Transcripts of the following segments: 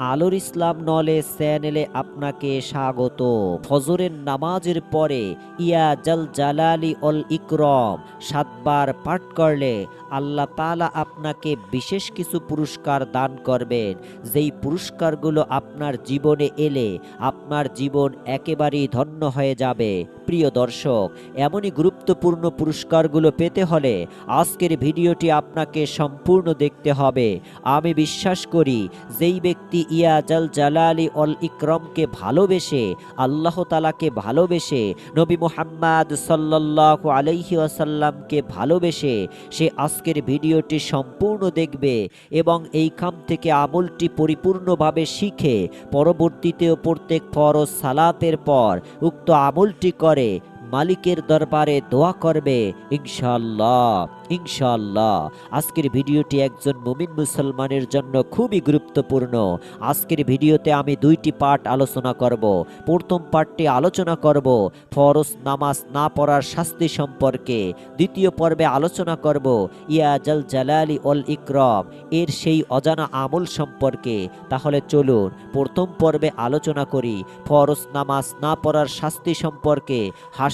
আলোর ইসলাম নলে চ্যানেলে আপনাকে স্বাগত ফজরের নামাজের পরে ইয়া জাল জালালি অল ইকরম সাতবার পাঠ করলে আল্লাহ তাআলা আপনাকে বিশেষ কিছু পুরস্কার দান করবেন। যেই পুরস্কারগুলো আপনার জীবনে এলে আপনার জীবন একেবারেই ধন্য হয়ে যাবে। প্রিয় দর্শক, এমনই গুরুত্বপূর্ণ পুরস্কারগুলো পেতে হলে আজকের ভিডিওটি আপনাকে সম্পূর্ণ দেখতে হবে। আমি বিশ্বাস করি, যেই ব্যক্তি ইয়াজাল জালালি অল ইকরমকে ভালোবেসে, আল্লাহ তালাকে ভালোবেসে, নবী মোহাম্মদ সাল্লাহ আলাইহি আসাল্লামকে ভালোবেসে সে আজকের ভিডিওটি সম্পূর্ণ দেখবে এবং এই এইখান থেকে আমলটি পরিপূর্ণভাবে শিখে, পরবর্তীতেও প্রত্যেক ফরজ সালাতের পর উক্ত আমলটি করে মালিকের দরবারে দোয়া করবে ইনশাল্লাহ ইনশাল্লাহ আজকের ভিডিওটি একজন মুমিন মুসলমানের জন্য খুবই গুরুত্বপূর্ণ। আজকের ভিডিওতে আমি দুইটি পার্ট আলোচনা করব। প্রথম পার্টটি আলোচনা করব ফরজ নামাজ না পড়ার শাস্তি সম্পর্কে। দ্বিতীয় পর্বে আলোচনা করব ইয়াজাল জালালি অল ইকরম, এর সেই অজানা আমল সম্পর্কে। তাহলে চলুন প্রথম পর্বে আলোচনা করি। ফরজ নামাজ না পড়ার শাস্তি সম্পর্কে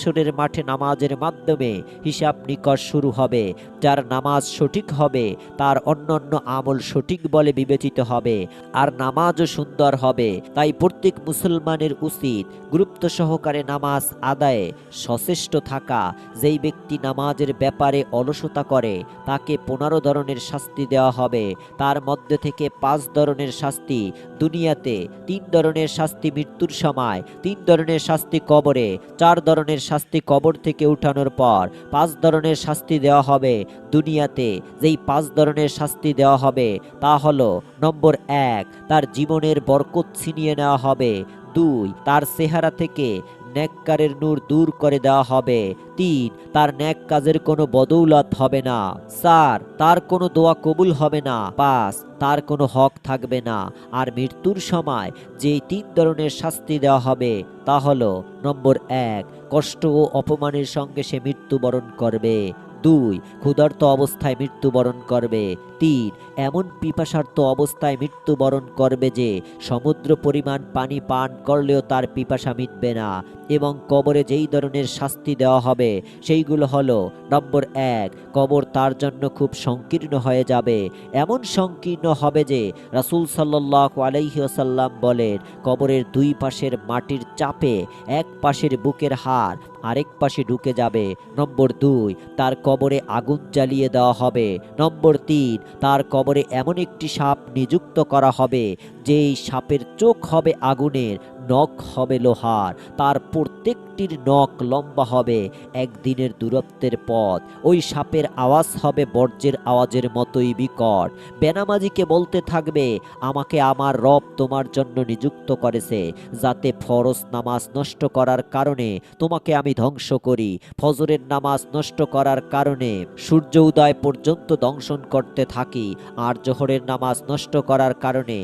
হাসরের মাঠে নামাজের মাধ্যমে হিসাব নিকট শুরু হবে। যার নামাজ সঠিক হবে, তার অন্যান্য আমল সঠিক বলে বিবেচিত হবে। আর নামাজও সুন্দর হবে। তাই প্রত্যেক মুসলমানের উচিত গুরুত্ব সহকারে নামাজ আদায়ে সচেষ্ট থাকা। যেই ব্যক্তি নামাজের ব্যাপারে অলসতা করে, তাকে পনেরো ধরনের শাস্তি দেওয়া হবে। তার মধ্যে থেকে পাঁচ ধরনের শাস্তি দুনিয়াতে, তিন ধরনের শাস্তি মৃত্যুর সময়, তিন ধরনের শাস্তি কবরে, চার ধরনের শাস্তি কবর থেকে উঠানোর পর পাঁচ ধরনের শাস্তি দেওয়া হবে দুনিয়াতে। যেই পাঁচ ধরনের শাস্তি দেওয়া হবে তা হলো, নম্বর এক, তার জীবনের বরকত ছিনিয়ে নেওয়া হবে। দুই, তার চেহারা থেকে ন্যাক্কারের নূর দূর করে দেওয়া হবে। তিন, তার ন্যাক কাজের কোনো বদৌলত হবে না। চার, তার কোনো দোয়া কবুল হবে না। পাঁচ, তার কোনো হক থাকবে না। আর মৃত্যুর সময় যেই তিন ধরনের শাস্তি দেওয়া হবে, তা হলো, নম্বর এক, কষ্ট ও অপমানের সঙ্গে সে মৃত্যুবরণ করবে। দুই, ক্ষুধার্ত অবস্থায় মৃত্যুবরণ করবে। তিন, এমন পিপাসার্থ অবস্থায় মৃত্যুবরণ করবে যে, সমুদ্র পরিমাণ পানি পান করলেও তার পিপাসা মিটবে না এবং কবরে যেই ধরনের শাস্তি দেওয়া হবে, সেইগুলো হলো, নম্বর এক, কবর তার জন্য খুব সংকীর্ণ হয়ে যাবে। এমন সংকীর্ণ হবে যে, রাসুল সাল্লাহ আলাইসাল্লাম বলেন, কবরের দুই পাশের মাটির চাপে, এক পাশের বুকের হার আরেক পাশে ঢুকে যাবে। নম্বর দুই, তার কবরে আগুন জ্বালিয়ে দেওয়া হবে। নম্বর তিন, তার কবরে এমন একটি সাপ নিযুক্ত করা হবে যেই সাপের চোখ হবে আগুনের, নখ হবে লোহার, তার প্রত্যেকটির নখ লম্বা হবে একদিনের দূরত্বের পথ। ওই সাপের আওয়াজ হবে বর্জ্যের আওয়াজের মতোই বিকট। বেনামাজিকে বলতে থাকবে, আমাকে আমার রব তোমার জন্য নিযুক্ত করেছে, যাতে ফরজ নামাজ নষ্ট করার কারণে তোমাকে আমি ধ্বংস করি। ফজরের নামাজ নষ্ট করার কারণে সূর্য উদয় পর্যন্ত দংশন করতে থাকি, আর জোহরের নামাজ নষ্ট করার কারণে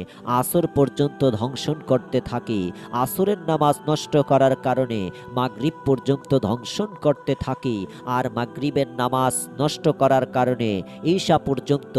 আসর পর্যন্ত ধ্বংসন করতে থাকি। আসরের নামাজ নষ্ট করার কারণে মাগরিব পর্যন্ত ধ্বংসন করতে থাকি আর মাগরিবের নামাজ নষ্ট করার কারণে ঈশা পর্যন্ত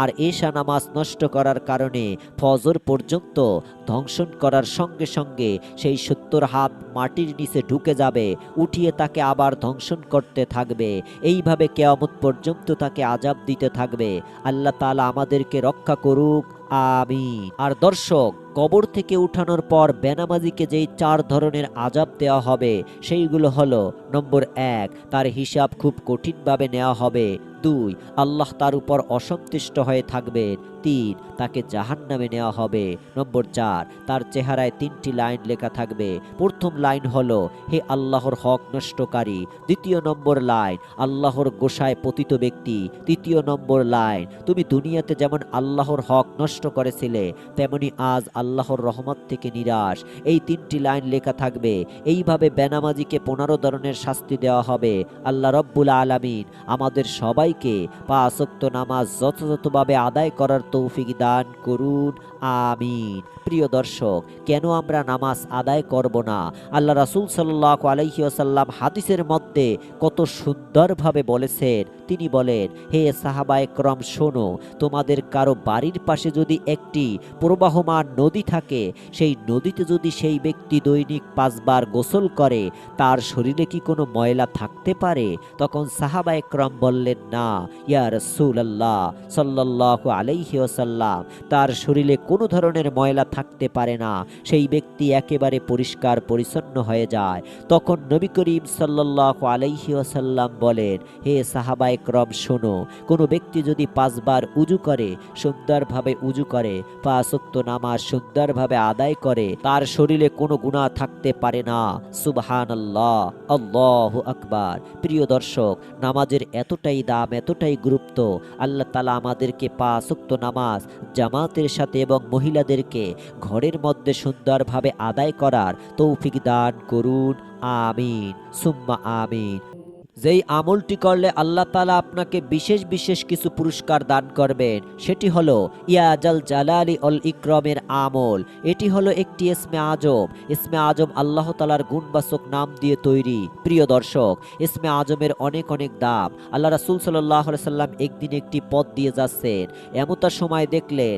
আর ঈশা নামাজ নষ্ট করার কারণে ফজর পর্যন্ত ধ্বংসন করার সঙ্গে সঙ্গে সেই সত্তর হাত মাটির নিচে ঢুকে যাবে, উঠিয়ে তাকে আবার ধ্বংসন করতে থাকবে। এইভাবে কেয়ামত পর্যন্ত তাকে আজাব দিতে থাকবে। আল্লাহ তালা আমাদেরকে রক্ষা করুক। আমি আর দর্শক কবর থেকে উঠানোর পর বেনামাজিকে যেই চার ধরনের আজাব দেওয়া হবে, সেইগুলো হলো, নম্বর এক, তার হিসাব খুব কঠিনভাবে নেওয়া হবে, দুই, আল্লাহ তার উপর অসন্তুষ্ট হয়ে থাকবেন তিন, তাকে জাহান নামে নেওয়া হবে, নম্বর চার, তার চেহারায় তিনটি লাইন লেখা থাকবে, প্রথম লাইন হলো, হে আল্লাহর হক নষ্টকারী, দ্বিতীয় নম্বর লাইন, আল্লাহর গোসায় পতিত ব্যক্তি, তৃতীয় নম্বর লাইন, তুমি দুনিয়াতে যেমন আল্লাহর হক নষ্ট করেছিলে, তেমনি আজ আল্লাহর রহমত থেকে নিরাশ। এই তিনটি লাইন লেখা থাকবে, এইভাবে বেনামাজিকে পনেরো ধরনের শাস্তি দেওয়া হবে। আল্লাহ রব্বুল আলামিন আমাদের সবাইকে পাঁচক্ত নামাজ যথাযথভাবে আদায় করার তৌফিক দান করুন। আমিন। প্রিয় দর্শক, কেন আমরা নামাজ আদায় করব না? আল্লাহ রাসুল সাল্লাহ আলাইসাল্লাম হাদিসের মধ্যে কত সুন্দরভাবে বলেছেন। তিনি বলেন, হে সাহাবায় ক্রম শোনো, তোমাদের কারও বাড়ির পাশে যদি একটি প্রবাহমান নদী থাকে, সেই নদীতে যদি সেই ব্যক্তি দৈনিক পাঁচবার গোসল করে, তার শরীরে কি কোনো ময়লা থাকতে পারে? তখন সাহাবা একরম বললেন, না, ইয়া রসুল আল্লাহ সাল্লাহ আলাইহি তার শরীরে কোনো ধরনের ময়লা থাকতে পারে না। সেই ব্যক্তি একেবারে পরিষ্কার পরিচ্ছন্ন হয়ে যায়। তখন নবী করিম সাল্লাহ আলাইহি বলেন, হে সাহাবা একরম, শোনো, কোনো ব্যক্তি যদি পাঁচবার উজু করে, সুন্দরভাবে উজু করে পাঁচক্ত নামাজ সুন্দরভাবে আদায় করে, তার শরীরে কোনো গুণা থাকতে পারে না। সুবহান আল্লাহ আল্লাহ আকবার। প্রিয় দর্শক, নামাজের এতটাই দাম, এতটাই গুরুত্ব, আল্লাহ তালা আমাদেরকে পাঁচক্ত নামাজ জামাতের সাথে এবং মহিলাদেরকে ঘরের মধ্যে সুন্দরভাবে আদায় করার তৌফিক দান করুন। আমিন। সুম্মা আমিন। যেই আমলটি করলে আল্লাহ তালা আপনাকে বিশেষ বিশেষ কিছু পুরস্কার দান করবেন, সেটি হলো ইয়াজাল জালালি অল ইকরমের আমল। এটি হলো একটি ইসমে আজম। ইসমে আজম আল্লাহ তালার গুণবাচক নাম দিয়ে তৈরি। প্রিয় দর্শক, ইসমে আজমের অনেক অনেক দাম। আল্লাহ রাসুল সাল্লাহ সাল্লাম একদিন একটি পদ দিয়ে যাচ্ছেন। এমতার সময় দেখলেন,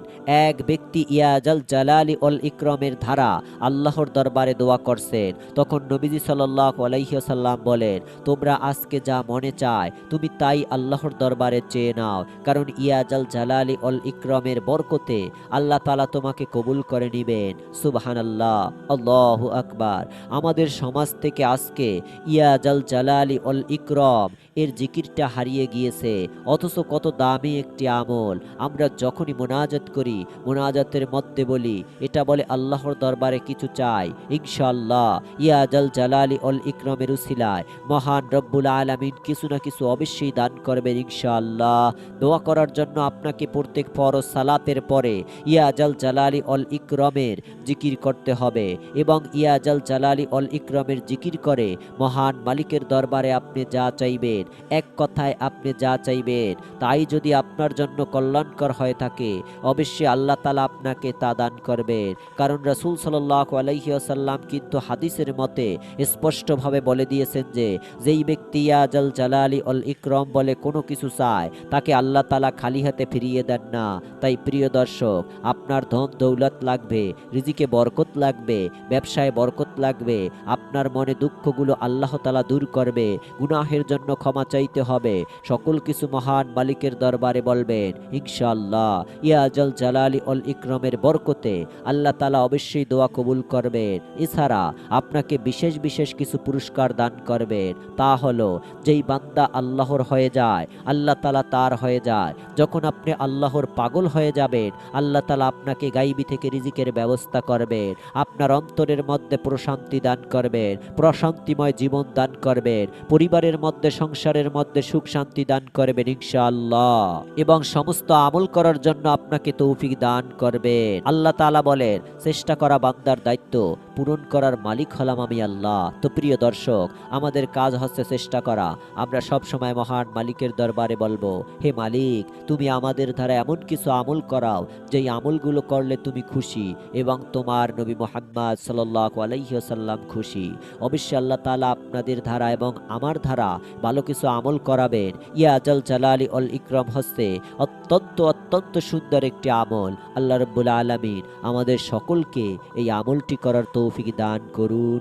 এক ব্যক্তি ইয়াজাল জালালি অল ইকরমের ধারা আল্লাহর দরবারে দোয়া করছেন। তখন নবীজি সাল্লাহ আলাইসাল্লাম বলেন, তোমরা আজকে যা মনে চায়, তুমি তাই আল্লাহর দরবারে চেয়ে নাও। কারণ ইয়াজাল জালালি অল ইকরমের বরকতে আল্লাহ তালা তোমাকে কবুল করে নিবেন। সুবাহান আল্লাহ আল্লাহ আকবার। আমাদের সমাজ থেকে আজকে ইয়াজাল জালালি অল ইকরম এর জিকিরটা হারিয়ে গিয়েছে, অথচ কত দামি একটি আমল। আমরা যখনই মোনাজাত করি, মোনাজাতের মধ্যে বলি, এটা বলে আল্লাহর দরবারে কিছু চাই। ইনশাআল্লাহ ইয়াজাল জালালি অল ইকরমের উসিলায়, মহান রব্বুল আলামিন কিছু না কিছু অবশ্যই দান করবেন ইনশাআল্লাহ। দোয়া করার জন্য আপনাকে প্রত্যেক ফরজ সালাতের পরে ইয়াজাল জালালি অল ইকরমের জিকির করতে হবে এবং ইয়াজাল জালালি অল ইকরমের জিকির করে মহান মালিকের দরবারে আপনি যা চাইবেন এক কথায় আপনি যা চাইবেন, তাই যদি আপনার জন্য কল্যাণকর হয়ে থাকে, অবশ্যই আল্লাহ তালা আপনাকে তা দান করবেন। কারণ রাসুল সাল্লাহ আলাইসাল্লাম কিন্তু হাদিসের মতে স্পষ্টভাবে বলে দিয়েছেন যে, যেই ব্যক্তি ইয়াজাল জালালি অল ইকরম বলে কোনো কিছু চায়, তাকে আল্লাহ তালা খালি হাতে ফিরিয়ে দেন না। তাই প্রিয় দর্শক, আপনার ধন দৌলত লাগবে, রিজিকে বরকত লাগবে, ব্যবসায় বরকত লাগবে, আপনার মনে দুঃখগুলো আল্লাহ তালা দূর করবে, গুনাহের জন্য ক্ষমা চাইতে হবে। সকল কিছু মহান মালিকের দরবারে বলবেন, ইনশাআল্লাহ ইয়াজল জালালি অল ইকরমের বরকতে আল্লাহ তালা অবশ্যই দোয়া কবুল করবেন। এছাড়া আপনাকে বিশেষ বিশেষ কিছু পুরস্কার দান করবেন। তা হলো, যেই বান্দা আল্লাহর হয়ে যায়, আল্লাহ তালা তার হয়ে যায়। যখন আপনি আল্লাহর পাগল হয়ে যাবেন, আল্লাহ তালা আপনাকে গাইবি থেকে রিজিকের ব্যবস্থা করবেন। আপনার অন্তরের মধ্যে প্রশান্তি দান করবেন, প্রশান্তিময় জীবন দান করবেন। পরিবারের মধ্যে সংসারের মধ্যে সুখ শান্তি দান করবেন ইনশাআল্লাহ। এবং সমস্ত আমল করার জন্য আপনাকে তৌফিক দান করবেন। আল্লাহ তালা বলেন, চেষ্টা করা বান্দার দায়িত্ব, পূরণ করার মালিক হলাম আমি আল্লাহ। তো প্রিয় দর্শক, আমাদের কাজ হচ্ছে চেষ্টা করা। আমরা সব সময় মহান মালিকের দরবারে বলব, হে মালিক, তুমি আমাদের দ্বারা এমন কিছু আমল করাও, যেই আমলগুলো করলে তুমি খুশি এবং তোমার নবী মোহাম্মদ সাল্লাহ আলাইসাল্লাম খুশি। অবশ্যই আল্লাহ তালা আপনাদের ধারা এবং আমার ধারা ভালো কিছু আমল করাবেন। ইয়াজল জালালি অল ইকরম হস্তে, অত্যন্ত অত্যন্ত সুন্দর একটি আমল। আল্লাহ রব্বুল আলমিন আমাদের সকলকে এই আমলটি করার তৌফিক দান করুন।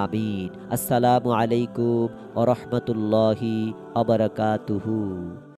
আমিন। আসসালামু আলাইকুম ও রহমতুল্লাহি আবরকাতুহু